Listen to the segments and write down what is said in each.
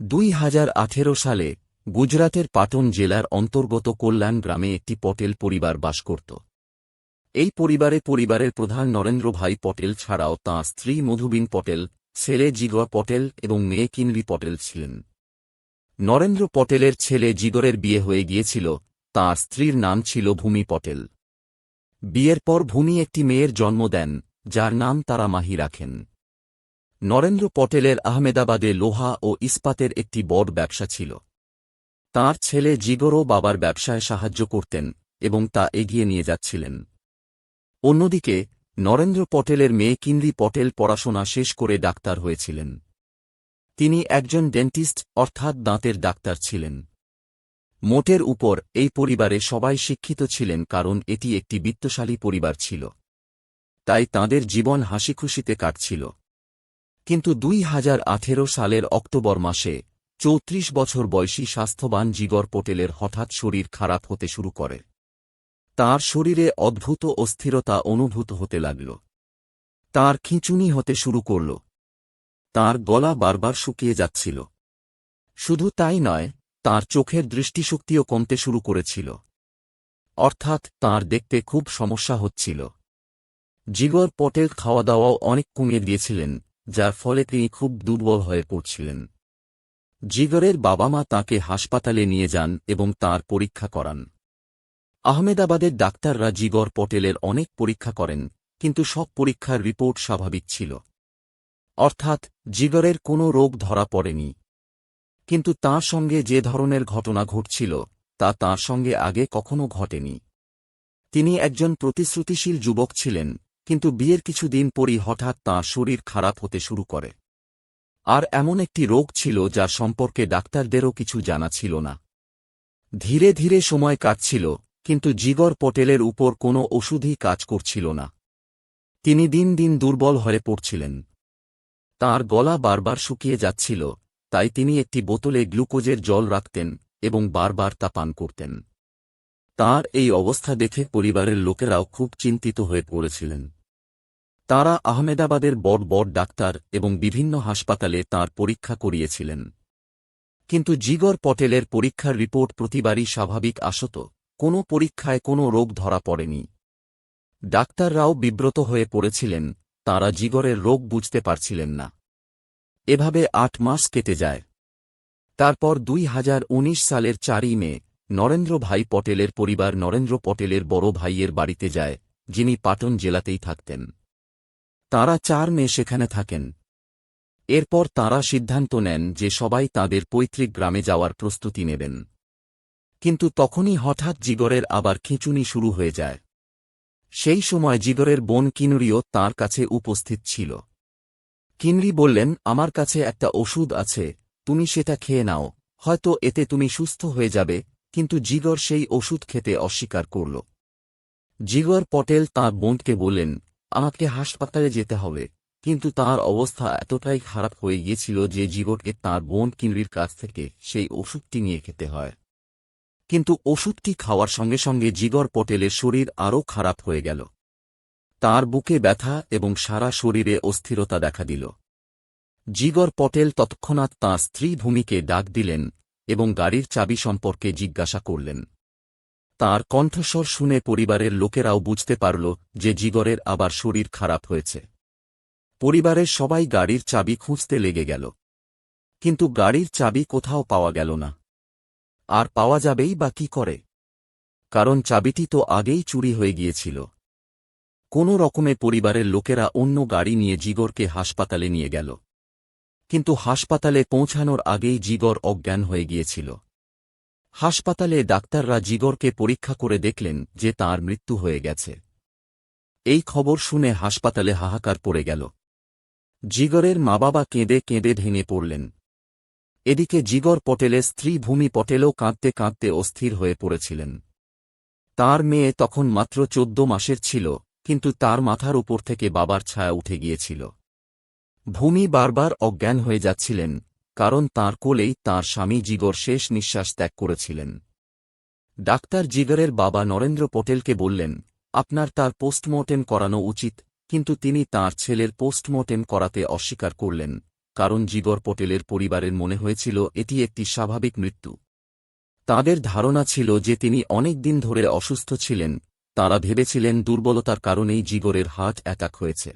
দুই হাজার আঠেরো সালে গুজরাতের পাটন জেলার অন্তর্গত কল্যাণ গ্রামে একটি পটেল পরিবার বাস করত। এই পরিবারে পরিবারের প্রধান নরেন্দ্রভাই পটেল ছাড়াও তাঁর স্ত্রী মধুবিন পটেল, ছেলে জিগর পটেল এবং মেয়ে কিনরি পটেল ছিলেন। নরেন্দ্র পটেলের ছেলে জিগরের বিয়ে হয়ে গিয়েছিল, তাঁর স্ত্রীর নাম ছিল ভূমি পটেল। বিয়ের পর ভূমি একটি মেয়ের জন্ম দেন, যার নাম তারা মাহি রাখেন। নরেন্দ্র পটেলের আহমেদাবাদে লোহা ও ইস্পাতের একটি বড় ব্যবসা ছিল। তাঁর ছেলে জিগরও বাবার ব্যবসায় সাহায্য করতেন এবং তা এগিয়ে নিয়ে যাচ্ছিলেন। অন্যদিকে, নরেন্দ্র পটেলের মেয়ে কিন্দি পটেল পড়াশোনা শেষ করে ডাক্তার হয়েছিলেন। তিনি একজন ডেন্টিস্ট, অর্থাৎ দাঁতের ডাক্তার ছিলেন। মোটের উপর এই পরিবারে সবাই শিক্ষিত ছিলেন কারণ এটি একটি বিত্তশালী পরিবার ছিল। তাই তাঁদের জীবন হাসিখুশিতে কাটছিল। কিন্তু দুই হাজার আঠেরো সালের অক্টোবর মাসে চৌত্রিশ বছর বয়সী স্বাস্থ্যবান জিগর পটেলের হঠাৎ শরীর খারাপ হতে শুরু করে। তার শরীরে অদ্ভুত অস্থিরতা অনুভূত হতে লাগল। তার খিঁচুনি হতে শুরু করল। তার গলা বারবার শুকিয়ে যাচ্ছিল। শুধু তাই নয়, তার চোখের দৃষ্টিশক্তিও কমতে শুরু করেছিল। অর্থাৎ তার দেখতে খুব সমস্যা হচ্ছিল। জিগর পটেল খাওয়া দাওয়াও অনেক কমিয়ে দিয়েছিলেন। যার ফলে তিনি খুব দুর্বল হয়ে পড়ছিলেন। জিগরের বাবা মা তাঁকে হাসপাতালে নিয়ে যান এবং তার পরীক্ষা করান। আহমেদাবাদের ডাক্তাররা জিগর পটেলের অনেক পরীক্ষা করেন, কিন্তু সব পরীক্ষার রিপোর্ট স্বাভাবিক ছিল। অর্থাৎ জিগরের কোনো রোগ ধরা পড়েনি। কিন্তু তাঁর সঙ্গে যে ধরনের ঘটনা ঘটছিল, তা তাঁর সঙ্গে আগে কখনো ঘটেনি। তিনি একজন প্রতিশ্রুতিশীল যুবক ছিলেন কিন্তু বিয়ের কিছুদিন পরই হঠাৎ তাঁর শরীর খারাপ হতে শুরু করে। আর এমন একটি রোগ ছিল যার সম্পর্কে ডাক্তারদেরও কিছু জানা ছিল না। ধীরে ধীরে সময় কাটছিল, কিন্তু জিগর পটেলের উপর কোনো ওষুধই কাজ করছিল না। তিনি দিন দিন দুর্বল হয়ে পড়ছিলেন। তার গলা বারবার শুকিয়ে যাচ্ছিল, তাই তিনি একটি বোতলে গ্লুকোজের জল রাখতেন এবং বারবার তা পান করতেন। তার এই অবস্থা দেখে পরিবারের লোকেরাও খুব চিন্তিত হয়ে পড়েছিলেন। তারা আহমেদাবাদের বড় বড় ডাক্তার এবং বিভিন্ন হাসপাতালে তার পরীক্ষা করিয়েছিলেন। কিন্তু জিগর পটেলের পরীক্ষার রিপোর্ট প্রতিবারই স্বাভাবিক আসত, কোনো পরীক্ষায় কোনো রোগ ধরা পড়েনি। ডাক্তাররাও বিব্রত হয়ে পড়েছিলেন, তাঁরা জিগরের রোগ বুঝতে পারছিলেন না। এভাবে আট মাস কেটে যায়। তারপর দুই হাজার উনিশ সালের চারই মে, নরেন্দ্র ভাই পটেলের পরিবার নরেন্দ্র পটেলের বড় ভাইয়ের বাড়িতে যায়, যিনি পাটন জেলাতেই থাকতেন। তাঁরা চার মে সেখানে থাকেন। এরপর তাঁরা সিদ্ধান্ত নেন যে সবাই তাদের পৈতৃক গ্রামে যাওয়ার প্রস্তুতি নেবেন। কিন্তু তখনই হঠাৎ জিগরের আবার খিঁচুনি শুরু হয়ে যায়। সেই সময় জিগরের বোন কিনুরিও তার কাছে উপস্থিত ছিল। কিনরি বললেন, আমার কাছে একটা ওষুধ আছে, তুমি সেটা খেয়ে নাও, হয়তো এতে তুমি সুস্থ হয়ে যাবে। কিন্তু জিগর সেই ওষুধ খেতে অস্বীকার করল। জিগর পটেল তাঁর বোনকে বললেন আমাকে হাসপাতালে যেতে হবে। কিন্তু তার অবস্থা এতটাই খারাপ হয়ে গিয়েছিল যে জিগরকে তাঁর বোন কিনরির কাছ থেকে সেই ওষুধটি নিয়ে খেতে হয়। কিন্তু ওষুধটি খাওয়ার সঙ্গে সঙ্গে জিগর পটেলের শরীর আরও খারাপ হয়ে গেল। তার বুকে ব্যথা এবং সারা শরীরে অস্থিরতা দেখা দিল। জিগর পটেল তৎক্ষণাৎ তাঁর স্ত্রী ভূমিকে ডাক দিলেন এবং গাড়ির চাবি সম্পর্কে জিজ্ঞাসা করলেন। তার কণ্ঠস্বর শুনে পরিবারের লোকেরাও বুঝতে পারল যে জিগরের আবার শরীর খারাপ হয়েছে। পরিবারের সবাই গাড়ির চাবি খুঁজতে লেগে গেল। কিন্তু গাড়ির চাবি কোথাও পাওয়া গেল না। আর পাওয়া যাবেই বা কি করে? কারণ চাবিটি তো আগেই চুরি হয়ে গিয়েছিল। কোনো রকমে পরিবারের লোকেরা অন্য গাড়ি নিয়ে জিগরকে হাসপাতালে নিয়ে গেল। কিন্তু হাসপাতালে পৌঁছানোর আগেই জিগর অজ্ঞান হয়ে গিয়েছিল। হাসপাতালে ডাক্তাররা জিগরকে পরীক্ষা করে দেখলেন যে তার মৃত্যু হয়ে গেছে। এই খবর শুনে হাসপাতালে হাহাকার পড়ে গেল। জিগরের মা বাবা কেঁদে কেঁদে ভেঙে পড়লেন। এদিকে জিগর পটেলের স্ত্রী ভূমি পটেলও কাঁদতে কাঁদতে অস্থির হয়ে পড়েছিলেন। তার মেয়ে তখন মাত্র চোদ্দ মাসের ছিল, কিন্তু তার মাথার উপর থেকে বাবার ছায়া উঠে গিয়েছিল। ভূমি বারবার অজ্ঞান হয়ে যাচ্ছিলেন কারণ তাঁর কোলেই তাঁর স্বামী জিগর শেষ নিঃশ্বাস ত্যাগ করেছিলেন। ডাক্তার জিগরের বাবা নরেন্দ্র পটেলকে বললেন, আপনার তার পোস্টমর্টেম করানো উচিত, কিন্তু তিনি তার ছেলের পোস্টমর্টেম করাতে অস্বীকার করলেন, কারণ জিগর পটেলের পরিবারের মনে হয়েছিল এটি একটি স্বাভাবিক মৃত্যু। তাদের ধারণা ছিল যে তিনি অনেক দিন ধরে অসুস্থ ছিলেন, তারা ভেবেছিলেন দুর্বলতার কারণেই জিগরের হার্ট অ্যাটাক হয়েছে।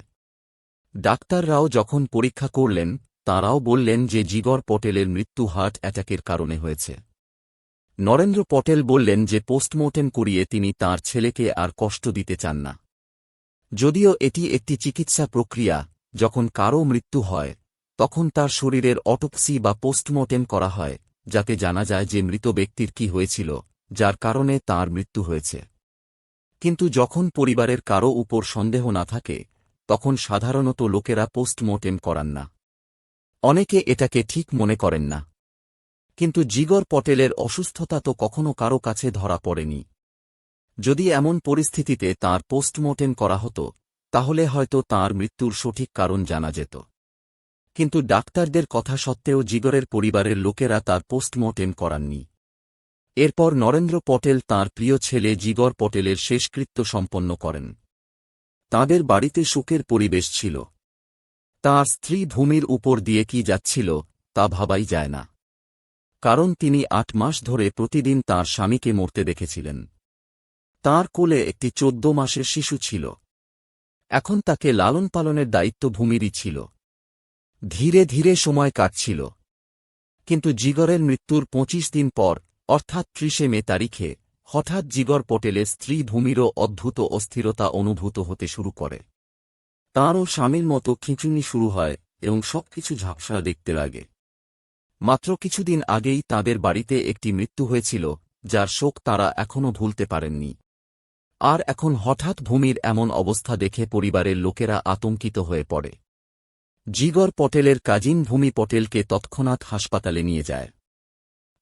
ডাক্তাররাও যখন পরীক্ষা করলেন তারাও বললেন যে জিগর পটেলের মৃত্যু হার্ট অ্যাটাকের কারণে হয়েছে। নরেন্দ্র পটেল বললেন যে পোস্টমর্টেম করিয়ে তিনি তার ছেলেকে আর কষ্ট দিতে চান না। যদিও এটি একটি চিকিৎসা প্রক্রিয়া, যখন কারও মৃত্যু হয়, তখন তার শরীরের অটোপসি বা পোস্টমর্টেম করা হয়, যাতে জানা যায় যে মৃত ব্যক্তির কি হয়েছিল, যার কারণে তার মৃত্যু হয়েছে। কিন্তু যখন পরিবারের কারও উপর সন্দেহ না থাকে, তখন সাধারণত লোকেরা পোস্টমর্টেম করান না। অনেকে এটাকে ঠিক মনে করেন না। কিন্তু জিগর পটেলের অসুস্থতা তো কখনো কারও কাছে ধরা পড়েনি। যদি এমন পরিস্থিতিতে তার পোস্টমর্টেম করা হতো, তাহলে হয়তো তার মৃত্যুর সঠিক কারণ জানা যেত। কিন্তু ডাক্তারদের কথা সত্ত্বেও জিগরের পরিবারের লোকেরা তার পোস্টমর্টেম করাননি। এরপর নরেন্দ্র পটেল তার প্রিয় ছেলে জিগর পটেলের শেষকৃত্য সম্পন্ন করেন। তাদের বাড়িতে শোকের পরিবেশ ছিল। তার স্ত্রী ভূমির উপর দিয়ে কি যাচ্ছিল, তা ভাবাই যায় না। কারণ তিনি আট মাস ধরে প্রতিদিন তার স্বামীকে মরতে দেখেছিলেন। তার কোলে একটি চোদ্দ মাসের শিশু ছিল। এখন তাকে লালন পালনের দায়িত্ব ভূমিরই ছিল। ধীরে ধীরে সময় কাটছিল। কিন্তু জিগরের মৃত্যুর পঁচিশ দিন পর, অর্থাৎ ত্রিশে মে তারিখে, হঠাৎ জিগর পটেলের স্ত্রী ভূমিরও অদ্ভুত অস্থিরতা অনুভূত হতে শুরু করে। তাঁরও স্বামীর মতো খিঁচুনি শুরু হয় এবং সবকিছু ঝাপসা দেখতে লাগে। মাত্র কিছুদিন আগেই তাদের বাড়িতে একটি মৃত্যু হয়েছিল, যার শোক তারা এখনও ভুলতে পারেননি। আর এখন হঠাৎ ভূমির এমন অবস্থা দেখে পরিবারের লোকেরা আতঙ্কিত হয়ে পড়ে। জিগর পটেলের কাজিন ভূমি পটেলকে তৎক্ষণাৎ হাসপাতালে নিয়ে যায়।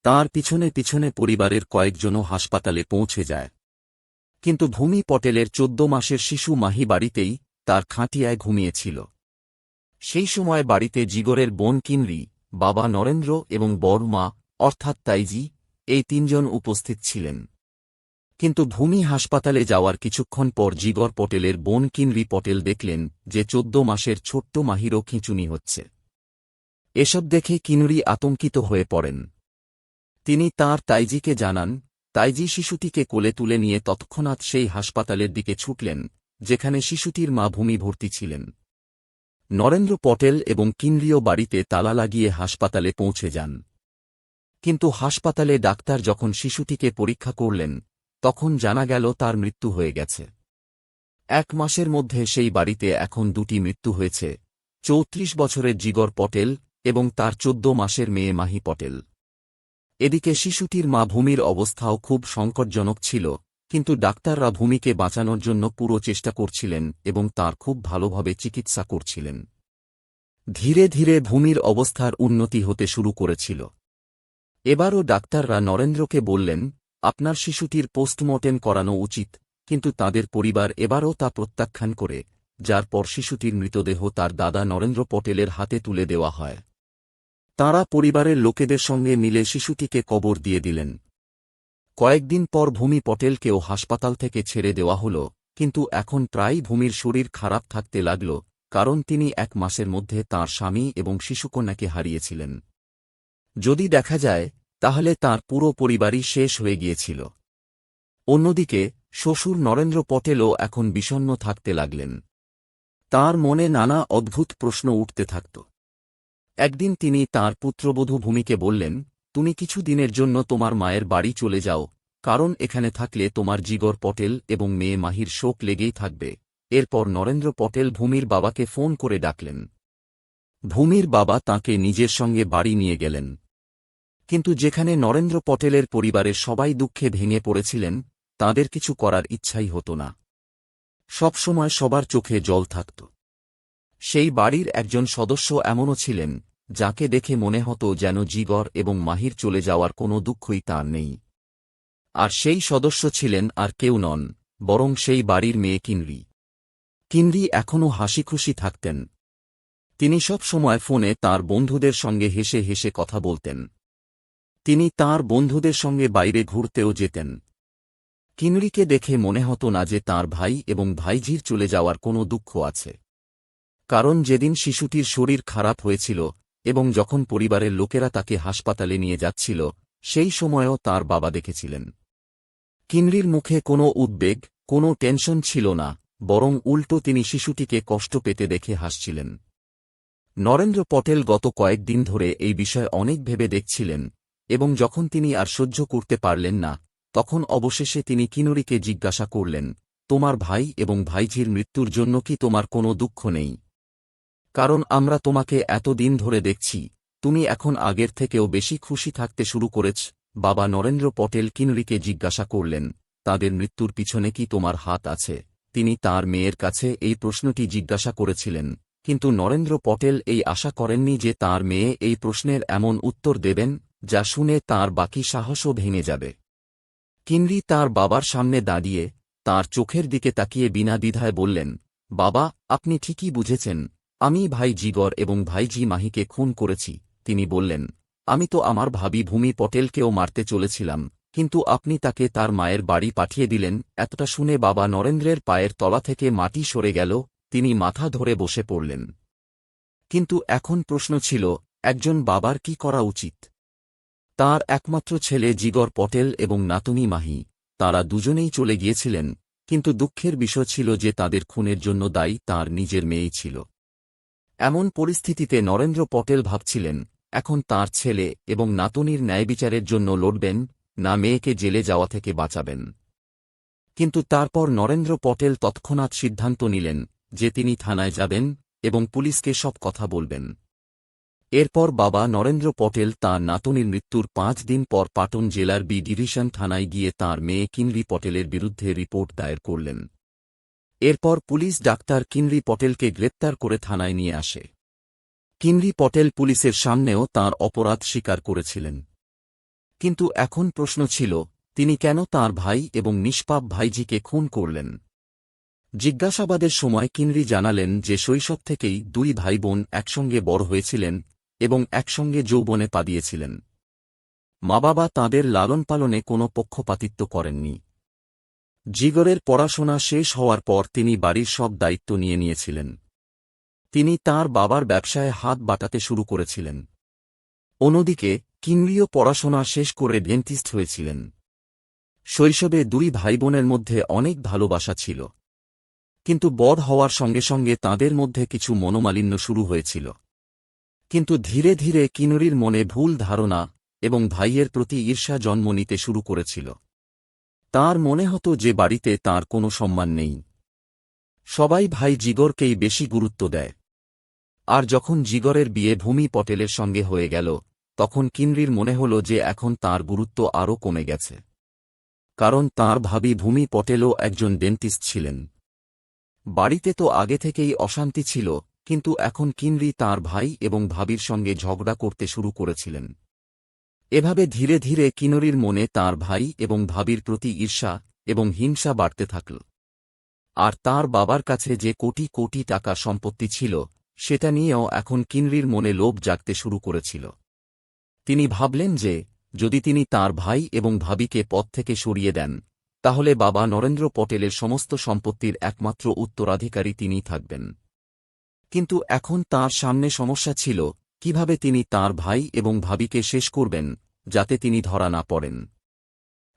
তার পিছনে পিছনে পরিবারের কয়েকজনও হাসপাতালে পৌঁছে যায়। কিন্তু ভূমি পটেলের চোদ্দ মাসের শিশু মাহি বাড়িতেই তার খাঁটিয়ায় ঘুমিয়েছিল। সেই সময় বাড়িতে জিগরের বোন কিনরি বাবা নরেন্দ্র এবং বড় মা, অর্থাৎ তাইজি, এই তিনজন উপস্থিত ছিলেন। কিন্তু ভূমি হাসপাতালে যাওয়ার কিছুক্ষণ পর জিগর পটেলের বোন কিনরি পটেল দেখলেন যে চোদ্দ মাসের ছোট্ট মাহিরও খিঁচুনি হচ্ছে। এসব দেখে কিনুরি আতঙ্কিত হয়ে পড়েন। তিনি তার তাইজিকে জানান, তাইজি শিশুটিকে কোলে তুলে নিয়ে তৎক্ষণাৎ সেই হাসপাতালের দিকে ছুটলেন যেখানে শিশুটির মা ভূমি ভর্তি ছিলেন। নরেন্দ্র পটেল এবং কিন্দ্রীয় বাড়িতে তালা লাগিয়ে হাসপাতালে পৌঁছে যান। কিন্তু হাসপাতালে ডাক্তার যখন শিশুটিকে পরীক্ষা করলেন, তখন জানা গেল তার মৃত্যু হয়ে গেছে। এক মাসের মধ্যে সেই বাড়িতে এখন দুটি মৃত্যু হয়েছে, চৌত্রিশ বছরের জিগর পটেল এবং তার চোদ্দ মাসের মেয়ে মাহি পটেল। এদিকে শিশুটির মা ভূমির অবস্থাও খুব সংকটজনক ছিল কিন্তু ডাক্তাররা ভূমিকে বাঁচানোর জন্য পুরো চেষ্টা করছিলেন এবং তার খুব ভালোভাবে চিকিৎসা করছিলেন। ধীরে ধীরে ভূমির অবস্থার উন্নতি হতে শুরু করেছিল। এবারও ডাক্তাররা নরেন্দ্রকে বললেন, আপনার শিশুটির পোস্টমর্টেম করানো উচিত, কিন্তু তাদের পরিবার এবারও তা প্রত্যাখ্যান করে, যার পর শিশুটির মৃতদেহ তার দাদা নরেন্দ্র পটেলের হাতে তুলে দেওয়া হয়। তাঁরা পরিবারের লোকেদের সঙ্গে মিলে শিশুটিকে কবর দিয়ে দিলেন। কয়েকদিন পর ভূমি পটেলকেও হাসপাতাল থেকে ছেড়ে দেওয়া হল, কিন্তু এখন প্রায়ই ভূমির শরীর খারাপ থাকতে লাগল, কারণ তিনি এক মাসের মধ্যে তাঁর স্বামী এবং শিশুকন্যাকে হারিয়েছিলেন। যদি দেখা যায়, তাহলে তার পুরো পরিবারই শেষ হয়ে গিয়েছিল। অন্যদিকে, শ্বশুর নরেন্দ্র পটেলও এখন বিষণ্ন থাকতে লাগলেন। তার মনে নানা অদ্ভুত প্রশ্ন উঠতে থাকত। একদিন তিনি তার পুত্রবধূ ভূমিকে বললেন তুমি কিছু দিনের জন্য তোমার মায়ের বাড়ি চলে যাও, কারণ এখানে থাকলে তোমার জিগর পটেল এবং মেয়ে মাহির শোক লেগেই থাকবে। এরপর নরেন্দ্র পটেল ভূমির বাবাকে ফোন করে ডাকলেন। ভূমির বাবা তাকে নিজের সঙ্গে বাড়ি নিয়ে গেলেন। কিন্তু যেখানে নরেন্দ্র পটেলের পরিবারের সবাই দুঃখে ভেঙে পড়েছিলেন, তাদের কিছু করার ইচ্ছাই হতো না। সবসময় সবার চোখে জল থাকত। সেই বাড়ির একজন সদস্য এমনও ছিলেন যাকে দেখে মনে হতো যেন জিগর এবং মাহির চলে যাওয়ার কোনো দুঃখই তার নেই। আর সেই সদস্য ছিলেন আর কেউ নন, বরং সেই বাড়ির মেয়ে কিনরি কিনরি এখনও হাসিখুশি থাকতেন। তিনি সব সময় ফোনে তার বন্ধুদের সঙ্গে হেসে হেসে কথা বলতেন। তিনি তার বন্ধুদের সঙ্গে বাইরে ঘুরতেও যেতেন। কিনরিকে দেখে মনে হতো না যে তার ভাই এবং ভাইঝির চলে যাওয়ার কোনো দুঃখ আছে। কারণ যেদিন শিশুটির শরীর খারাপ হয়েছিল এবং যখন পরিবারের লোকেরা তাকে হাসপাতালে নিয়ে যাচ্ছিল, সেই সময়েও তার বাবা দেখেছিলেন। কিনরির মুখে কোনো উদ্বেগ, কোনো টেনশন ছিল না, বরং উল্টো তিনি শিশুটিকে কষ্ট পেতে দেখে হাসছিলেন। নরেন্দ্র পটেল গত কয়েকদিন ধরে এই বিষয়ে অনেক ভেবে দেখছিলেন, এবং যখন তিনি আর সহ্য করতে পারলেন না, তখন অবশেষে তিনি কিনুরিকে জিজ্ঞাসা করলেন, তোমার ভাই এবং ভাইঝির মৃত্যুর জন্য কি তোমার কোনো দুঃখ নেই? কারণ আমরা তোমাকে এত দিন ধরে দেখছি, তুমি এখন আগের থেকেও বেশি খুশি থাকতে শুরু করেছ, বাবা নরেন্দ্র পটেল কিনরিকে জিজ্ঞাসা করলেন, তাদের মৃত্যুর পিছনে কি তোমার হাত আছে? তিনি তার মেয়ের কাছে এই প্রশ্নটি জিজ্ঞাসা করেছিলেন, কিন্তু নরেন্দ্র পটেল এই আশা করেননি যে তার মেয়ে এই প্রশ্নের এমন উত্তর দেবেন, যা শুনে তার বাকি সাহসও ভেঙে যাবে। কিনরি তার বাবার সামনে দাঁড়িয়ে, তার চোখের দিকে তাকিয়ে বিনা দ্বিধায় বললেন, বাবা, আপনি ঠিকই বুঝেছেন আমি ভাই জিগর এবং ভাইজি মাহিকে খুন করেছি, তিনি বললেন, আমি তো আমার ভাবি ভূমি পটেলকেও মারতে চলেছিলাম, কিন্তু আপনি তাকে তার মায়ের বাড়ি পাঠিয়ে দিলেন, এতটা শুনে বাবা নরেন্দ্রের পায়ের তলা থেকে মাটি সরে গেল, তিনি মাথা ধরে বসে পড়লেন। কিন্তু এখন প্রশ্ন ছিল, একজন বাবার কি করা উচিত? তার একমাত্র ছেলে জিগর পটেল এবং নাতনি মাহি, তারা দুজনেই চলে গিয়েছিলেন, কিন্তু দুঃখের বিষয় ছিল যে তাদের খুনের জন্য দায়ী তার নিজের মেয়েই ছিল। এমন পরিস্থিতিতে নরেন্দ্র পটেল ভাবছিলেন, এখন তার ছেলে এবং নাতনির ন্যায়বিচারের জন্য লড়বেন, না মেয়েকে জেলে যাওয়া থেকে বাঁচাবেন। কিন্তু তারপর নরেন্দ্র পটেল তৎক্ষণাৎ সিদ্ধান্ত নিলেন যে তিনি থানায় যাবেন এবং পুলিশকে সব কথা বলবেন। এরপর বাবা নরেন্দ্র পটেল তাঁর নাতনির মৃত্যুর পাঁচ দিন পর পাটন জেলার বি ডিভিশন থানায় গিয়ে তাঁর মেয়ে কিনরি পটেলের বিরুদ্ধে রিপোর্ট দায়ের করলেন। এরপর পুলিশ ডাক্তার কিনরি পটেলকে গ্রেপ্তার করে থানায় নিয়ে আসে। কিনরি পটেল পুলিশের সামনেও তার অপরাধ স্বীকার করেছিলেন। কিন্তু এখন প্রশ্ন ছিল, তিনি কেন তার ভাই এবং নিষ্পাপ ভাইজিকে খুন করলেন? জিজ্ঞাসাবাদের সময় কিনরি জানালেন যে শৈশব থেকেই দুই ভাই বোন একসঙ্গে বড় হয়েছিলেন এবং একসঙ্গে যৌবনে পা দিয়েছিলেন মা বাবা তাঁদের লালন পালনে কোনো পক্ষপাতিত্ব করেননি। জিগরের পড়াশোনা শেষ হওয়ার পর তিনি বাড়ির সব দায়িত্ব নিয়ে নিয়েছিলেন। তিনি তার বাবার ব্যবসায় হাত বাটাতে শুরু করেছিলেন। অন্যদিকে কিনরিও পড়াশোনা শেষ করে ডেন্টিস্ট হয়েছিলেন। শৈশবে দুই ভাইবোনের মধ্যে অনেক ভালোবাসা ছিল। কিন্তু বড় হওয়ার সঙ্গে সঙ্গে তাদের মধ্যে কিছু মনোমালিন্য শুরু হয়েছিল। কিন্তু ধীরে ধীরে কিনুরির মনে ভুল ধারণা এবং ভাইয়ের প্রতি ঈর্ষা জন্ম নিতে শুরু করেছিল। তার মনে হতো যে বাড়িতে তার কোনো সম্মান নেই। সবাই ভাই জিগরকেই বেশি গুরুত্ব দেয়। আর যখন জিগরের বিয়ে ভূমি পটেলের সঙ্গে হয়ে গেল, তখন কিনরির মনে হল যে এখন তার গুরুত্ব আরও কমে গেছে। কারণ তার ভাবি ভূমি পটেলও একজন ডেন্টিস্ট ছিলেন। বাড়িতে তো আগে থেকেই অশান্তি ছিল, কিন্তু এখন কিনরি তার ভাই এবং ভাবির সঙ্গে ঝগড়া করতে শুরু করেছিলেন। এভাবে ধীরে ধীরে কিনরির মনে তার ভাই এবং ভাবির প্রতি ঈর্ষা এবং হিংসা বাড়তে থাকল। আর তার বাবার কাছে যে কোটি কোটি টাকা সম্পত্তি ছিল, সেটা নিয়েও এখন কিনরির মনে লোভ জাগতে শুরু করেছিল। তিনি ভাবলেন যে, যদি তিনি তার ভাই এবং ভাবিকে পথ থেকে সরিয়ে দেন, তাহলে বাবা নরেন্দ্র পটেলের সমস্ত সম্পত্তির একমাত্র উত্তরাধিকারী তিনিই থাকবেন। কিন্তু এখন তার সামনে সমস্যা ছিল, কীভাবে তিনি তার ভাই এবং ভাবিকে শেষ করবেন যাতে তিনি ধরা না পড়েন।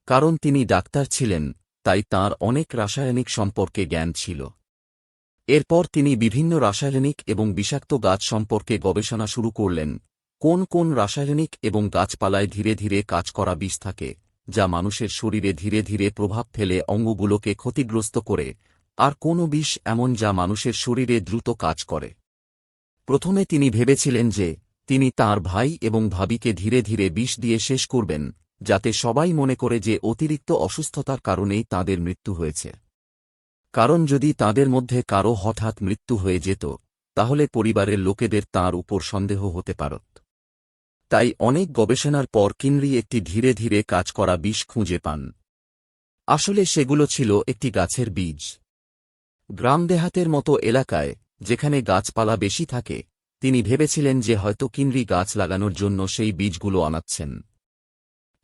কারণ তিনি ডাক্তার ছিলেন, তাই তার অনেক রাসায়নিক সম্পর্কে জ্ঞান ছিল। এরপর তিনি বিভিন্ন রাসায়নিক এবং বিষাক্ত গাছ সম্পর্কে গবেষণা শুরু করলেন, কোন কোন রাসায়নিক এবং গাছপালায় ধীরে ধীরে কাজ করা বিষ থাকে, যা মানুষের শরীরে ধীরে ধীরে প্রভাব ফেলে অঙ্গগুলোকে ক্ষতিগ্রস্ত করে, আর কোন বিষ এমন যা মানুষের শরীরে দ্রুত কাজ করে। প্রথমে তিনি ভেবেছিলেন যে তিনি তার ভাই এবং ভাবিকে ধীরে ধীরে বিষ দিয়ে শেষ করবেন, যাতে সবাই মনে করে যে অতিরিক্ত অসুস্থতার কারণেই তাদের মৃত্যু হয়েছে। কারণ যদি তাদের মধ্যে কারও হঠাৎ মৃত্যু হয়ে যেত, তাহলে পরিবারের লোকেদের তার উপর সন্দেহ হতে পারত। তাই অনেক গবেষণার পর কিনরি একটি ধীরে ধীরে কাজ করা বিষ খুঁজে পান। আসলে সেগুলো ছিল একটি গাছের বীজ। গ্রাম দেহাতের মতো এলাকায়, যেখানে গাছপালা বেশি থাকে তিনি ভেবেছিলেন যে হয়তো কিনরি গাছ লাগানোর জন্য সেই বীজগুলো আনাচ্ছেন।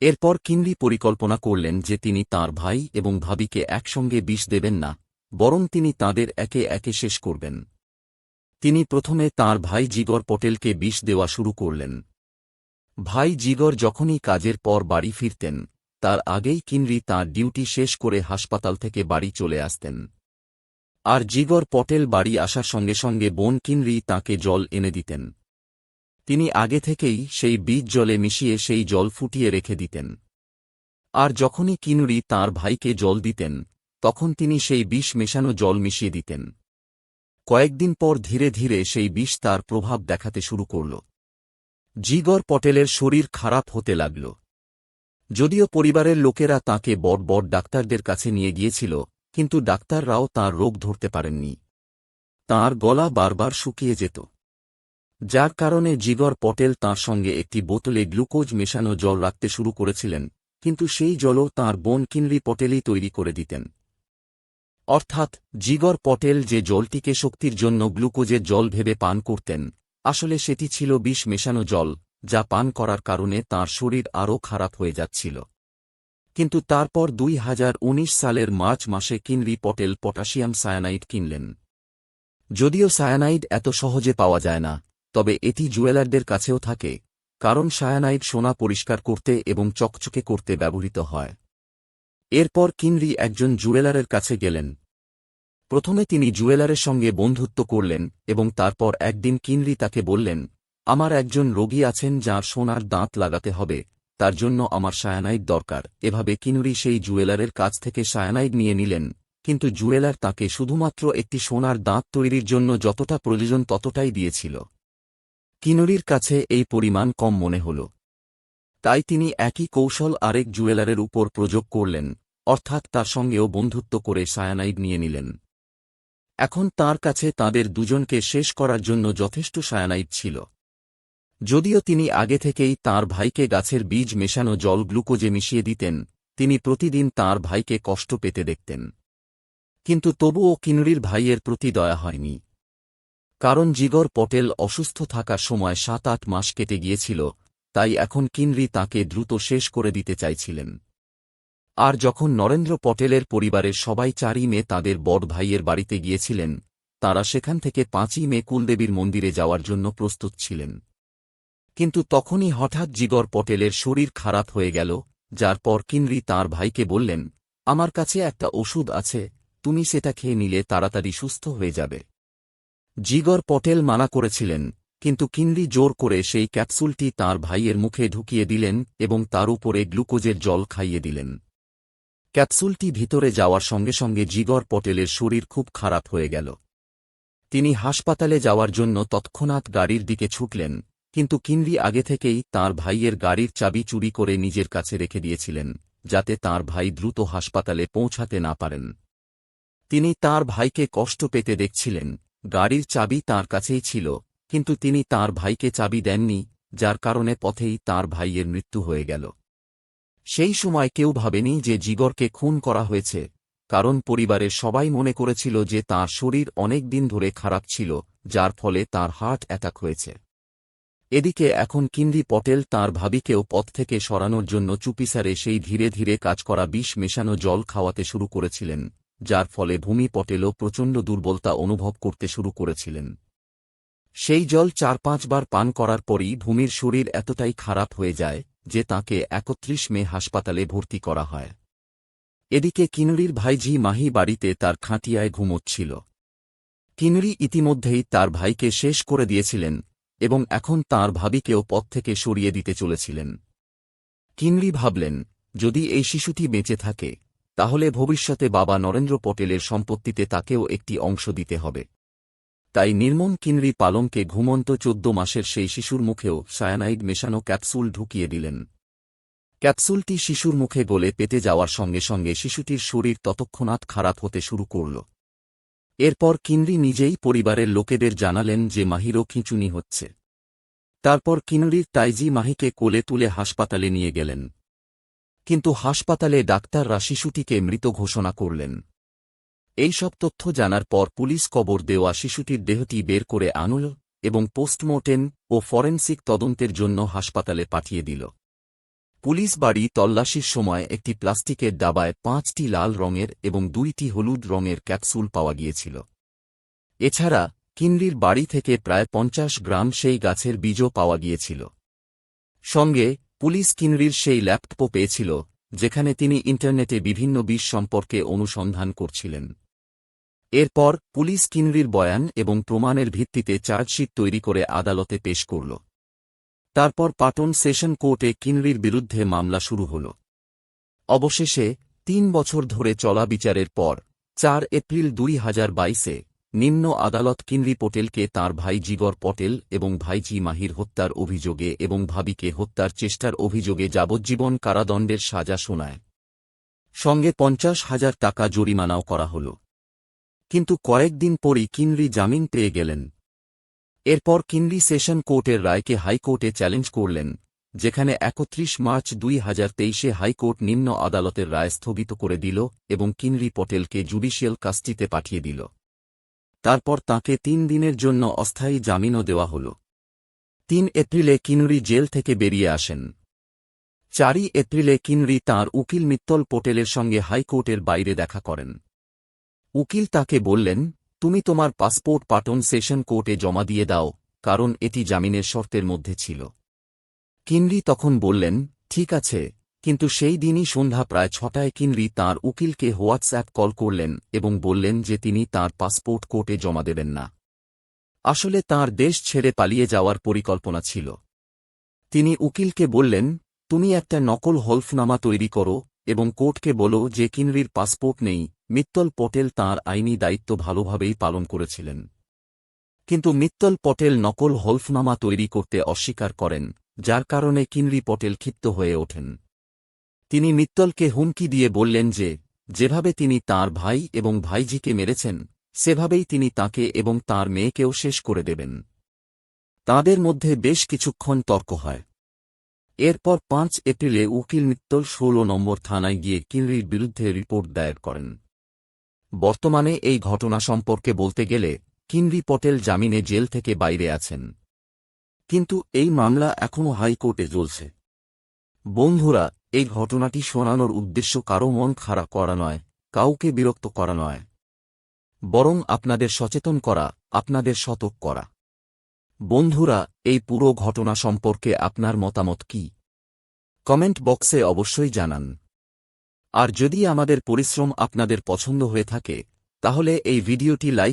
এরপর কিনরি পরিকল্পনা করলেন যে তিনি তার ভাই এবং ভাবিকে একসঙ্গে বিষ দেবেন না, বরং তিনি তাদের একে একে শেষ করবেন। তিনি প্রথমে তার ভাই জিগর পটেলকে বিষ দেওয়া শুরু করলেন। ভাই জিগর যখনই কাজের পর বাড়ি ফিরতেন, তার আগেই কিনরি তাঁর ডিউটি শেষ করে হাসপাতাল থেকে বাড়ি চলে আসতেন। আর জিগর পটেল বাড়ি আসার সঙ্গে সঙ্গে বোন কিনরি তাকে জল এনে দিতেন। তিনি আগে থেকেই সেই বীজ জলে মিশিয়ে সেই জল ফুটিয়ে রেখে দিতেন। আর যখনই কিনুরি তার ভাইকে জল দিতেন, তখন তিনি সেই বিষ মেশানো জল মিশিয়ে দিতেন। কয়েকদিন পর ধীরে ধীরে সেই বিষ তার প্রভাব দেখাতে শুরু করল। জিগর পটেলের শরীর খারাপ হতে লাগল। যদিও পরিবারের লোকেরা তাকে বড় বড় ডাক্তারদের কাছে নিয়ে গিয়েছিল কিন্তু ডাক্তাররাও তার রোগ ধরতে পারেননি। তার গলা বারবার শুকিয়ে যেত। যার কারণে জিগর পটেল তার সঙ্গে একটি বোতলে গ্লুকোজ মেশানো জল রাখতে শুরু করেছিলেন, কিন্তু সেই জলও তাঁর বোন কিনরি পটেলই তৈরি করে দিতেন। অর্থাৎ জিগর পটেল যে জলটিকে শক্তির জন্য গ্লুকোজের জল ভেবে পান করতেন, আসলে সেটি ছিল বিষ মেশানো জল, যা পান করার কারণে তার শরীর আরও খারাপ হয়ে যাচ্ছিল। কিন্তু তারপর দুই হাজার উনিশ সালের মার্চ মাসে কিনরি পটেল পটাশিয়াম সায়ানাইড কিনলেন। যদিও সায়ানাইড এত সহজে পাওয়া যায় না, তবে এটি জুয়েলারদের কাছেও থাকে, কারণ সায়ানাইড সোনা পরিষ্কার করতে এবং চকচকে করতে ব্যবহৃত হয়। এরপর কিনরি একজন জুয়েলারের কাছে গেলেন। প্রথমে তিনি জুয়েলারের সঙ্গে বন্ধুত্ব করলেন এবং তারপর একদিন কিনরি তাকে বললেন, আমার একজন রোগী আছেন যার সোনার দাঁত লাগাতে হবে তার জন্য আমার সায়ানাইড দরকার। এভাবে কিনুরি সেই জুয়েলারের কাছ থেকে সায়ানাইড নিয়ে নিলেন, কিন্তু জুয়েলার তাকে শুধুমাত্র একটি সোনার দাঁত তৈরির জন্য যতটা প্রয়োজন ততটাই দিয়েছিল। কিনুরির কাছে এই পরিমাণ কম মনে হল। তাই তিনি একই কৌশল আরেক জুয়েলারের উপর প্রযোগ করলেন, অর্থাৎ তার সঙ্গেও বন্ধুত্ব করে সায়ানাইড নিয়ে নিলেন। এখন তার কাছে তাদের দুজনকে শেষ করার জন্য যথেষ্ট সায়ানাইড ছিল। যদিও তিনি আগে থেকেই তার ভাইকে গাছের বীজ মেশানো জল গ্লুকোজে মিশিয়ে দিতেন, তিনি প্রতিদিন তার ভাইকে কষ্ট পেতে দেখতেন। কিন্তু তবুও কিনুরির ভাইয়ের প্রতি দয়া হয়নি। কারণ জিগর পটেল অসুস্থ থাকার সময় সাত আট মাস কেটে গিয়েছিল, তাই এখন কিনরি তাকে দ্রুত শেষ করে দিতে চাইছিলেন। আর যখন নরেন্দ্র পটেলের পরিবারের সবাই চারই মে তাদের বড় ভাইয়ের বাড়িতে গিয়েছিলেন, তারা সেখান থেকে পাঁচই মে কুলদেবীর মন্দিরে যাওয়ার জন্য প্রস্তুত ছিলেন। কিন্তু তখনই হঠাৎ জিগর পটেলের শরীর খারাপ হয়ে গেল, যার পর কিনরি তার ভাইকে বললেন, আমার কাছে একটা ওষুধ আছে, তুমি সেটা খেয়ে নিলে তাড়াতাড়ি সুস্থ হয়ে যাবে। জিগর পটেল মানা করেছিলেন, কিন্তু কিন্দি জোর করে সেই ক্যাপসুলটি তার ভাইয়ের মুখে ঢুকিয়ে দিলেন এবং তার উপরে গ্লুকোজের জল খাইয়ে দিলেন। ক্যাপসুলটি ভিতরে যাওয়ার সঙ্গে সঙ্গে জিগর পটেলের শরীর খুব খারাপ হয়ে গেল। তিনি হাসপাতালে যাওয়ার জন্য তৎক্ষণাৎ গাড়ির দিকে ছুটলেন কিন্তু কিন্দি আগে থেকেই তার ভাইয়ের গাড়ির চাবি চুরি করে নিজের কাছে রেখে দিয়েছিলেন, যাতে তার ভাই দ্রুত হাসপাতালে পৌঁছাতে না পারেন। তিনি তার ভাইকে কষ্ট পেতে দেখছিলেন, গাড়ির চাবি তার কাছেই ছিল, কিন্তু তিনি তার ভাইকে চাবি দেননি, যার কারণে পথেই তার ভাইয়ের মৃত্যু হয়ে গেল। সেই সময় কেউ ভাবেনি যে জিগরকে খুন করা হয়েছে, কারণ পরিবারের সবাই মনে করেছিল যে তার শরীর অনেক দিন ধরে খারাপ ছিল, যার ফলে তার হার্ট অ্যাটাক হয়েছে। এদিকে এখন কিন্দি পটেল তার ভাবিকেও পথ থেকে সরানোর জন্য চুপিসারে সেই ধীরে ধীরে কাজ করা বিষ মেশানো জল খাওয়াতে শুরু করেছিলেন, যার ফলে ভূমি পটেলও প্রচণ্ড দুর্বলতা অনুভব করতে শুরু করেছিলেন। সেই জল চার পাঁচবার পান করার পরই ভূমির শরীর এতটাই খারাপ হয়ে যায় যে তাকে একত্রিশ মে হাসপাতালে ভর্তি করা হয়। এদিকে কিনুরির ভাইঝি মাহি বাড়িতে তার খাঁটিয়ায় ঘুমোচ্ছিল। কিনুরি ইতিমধ্যেই তার ভাইকে শেষ করে দিয়েছিলেন এবং এখন তার ভাবিকেও পথ থেকে সরিয়ে দিতে চলেছিলেন। কিনরি ভাবলেন, যদি এই শিশুটি বেঁচে থাকে, তাহলে ভবিষ্যতে বাবা নরেন্দ্র পটেলের সম্পত্তিতে তাকেও একটি অংশ দিতে হবে। তাই নির্মম কিনরি পালংকে ঘুমন্ত চোদ্দ মাসের সেই শিশুর মুখেও সায়ানাইড মেশানো ক্যাপসুল ঢুকিয়ে দিলেন। ক্যাপসুলটি শিশুর মুখে গলে পেতে যাওয়ার সঙ্গে সঙ্গে শিশুটির শরীর ততক্ষণাৎ খারাপ হতে শুরু করল। এরপর কিনরি নিজেই পরিবারের লোকেদের জানালেন যে মাহিরও খিঁচুনি হচ্ছে। তারপর কিনরির তাইজি মাহিকে কোলে তুলে হাসপাতালে নিয়ে গেলেন। কিন্তু হাসপাতালে ডাক্তাররা শিশুটিকে মৃত ঘোষণা করলেন। এই সব তথ্য জানার পর পুলিশ কবর দেওয়া শিশুটির দেহটি বের করে আনল এবং পোস্টমর্টেম ও ফরেন্সিক তদন্তের জন্য হাসপাতালে পাঠিয়ে দিল। পুলিশ বাড়ি তল্লাশির সময় একটি প্লাস্টিকের ডাবায় পাঁচটি লাল রঙের এবং দুইটি হলুদ রঙের ক্যাপসুল পাওয়া গিয়েছিল। এছাড়া কিনরির বাড়ি থেকে প্রায় পঞ্চাশ গ্রাম সেই গাছের বীজও পাওয়া গিয়েছিল। সঙ্গে, পুলিশ কিনরির সেই ল্যাপটপও পেয়েছিল, যেখানে তিনি ইন্টারনেটে বিভিন্ন বিষ সম্পর্কে অনুসন্ধান করছিলেন। এরপর, পুলিশ কিনরির বয়ান এবং প্রমাণের ভিত্তিতে চার্জশিট তৈরি করে আদালতে পেশ করল। তারপর পাটন সেশন কোর্টে কিনরির বিরুদ্ধে মামলা শুরু হল। অবশেষে তিন বছর ধরে চলা বিচারের পর, চার এপ্রিল দুই হাজার বাইশে নিম্ন আদালত কিনরি পটেলকে তার ভাই জিগর পটেল এবং ভাইজি মাহির হত্যার অভিযোগে এবং ভাবিকে হত্যার চেষ্টার অভিযোগে যাবজ্জীবন কারাদণ্ডের সাজা শোনায়। সঙ্গে পঞ্চাশ হাজার টাকা জরিমানাও করা হল। কিন্তু কয়েকদিন পরই কিনরি জামিন পেয়ে গেলেন। এরপর কিনরি সেশন কোর্টের রায়কে হাইকোর্টে চ্যালেঞ্জ করলেন, যেখানে একত্রিশ মার্চ দুই হাজার তেইশে হাইকোর্ট নিম্ন আদালতের রায় স্থগিত করে দিল এবং কিনরি পটেলকে জুডিশিয়াল কাস্টিতে পাঠিয়ে দিল। তারপর তাকে তিন দিনের জন্য অস্থায়ী জামিনও দেওয়া হল। তিন এপ্রিলে কিনরি জেল থেকে বেরিয়ে আসেন। চারই এপ্রিলে কিনরি তাঁর উকিল মিত্তল পটেলের সঙ্গে হাইকোর্টের বাইরে দেখা করেন। উকিল তাকে বললেন তুমি তোমার পাসপোর্ট পাটন সেশন কোর্টে জমা দিয়ে দাও, কারণ এটি জামিনের শর্তের মধ্যে ছিল। কিনরি তখন বললেন, ঠিক আছে। কিন্তু সেই দিনই সন্ধ্যা প্রায় ছটায় কিনরি তাঁর উকিলকে হোয়াটসঅ্যাপ কল করলেন এবং বললেন যে তিনি তাঁর পাসপোর্ট কোর্টে জমা দেবেন না। আসলে তাঁর দেশ ছেড়ে পালিয়ে যাওয়ার পরিকল্পনা ছিল। তিনি উকিলকে বললেন, তুমি একটা নকল হলফনামা তৈরি করো এবং কোর্টকে বলো যে কিনরির পাসপোর্ট নেই, মিত্তল পটেল তাঁর আইনি দায়িত্ব ভালোভাবেই পালন করেছিলেন। কিন্তু মিত্তল পটেল নকল হলফনামা তৈরি করতে অস্বীকার করেন, যার কারণে কিনরি পটেল ক্ষিপ্ত হয়ে ওঠেন। তিনি মিত্তলকে হুমকি দিয়ে বললেন যে, যেভাবে তিনি তার ভাই এবং ভাইজিকে মেরেছেন, সেভাবেই তিনি তাকে এবং তার মেয়েকেও শেষ করে দেবেন। তাঁদের মধ্যে বেশ কিছুক্ষণ তর্ক হয়। এরপর পাঁচ এপ্রিলে উকিল মিত্তল ষোলো নম্বর থানায় গিয়ে কিনরির বিরুদ্ধে রিপোর্ট দায়ের করেন। বর্তমানে এই ঘটনা সম্পর্কে বলতে গেলে কিনরি পটেল জামিনে জেল থেকে বাইরে আছেন। কিন্তু এই মামলা এখনও হাইকোর্টে চলছে। বন্ধুরা, এই ঘটনাটি শোনানোর উদ্দেশ্য কারও মন খারাপ করা নয়, কাউকে বিরক্ত করা নয়। বরং আপনাদের সচেতন করা, আপনাদের সতর্ক করা। বন্ধুরা, এই পুরো ঘটনা সম্পর্কে আপনার মতামত কি? কমেন্ট বক্সে অবশ্যই জানান। আর যদি আমাদের পরিশ্রম আপনাদের পছন্দ হয়ে থাকে, তাহলে এই ভিডিওটি লাইক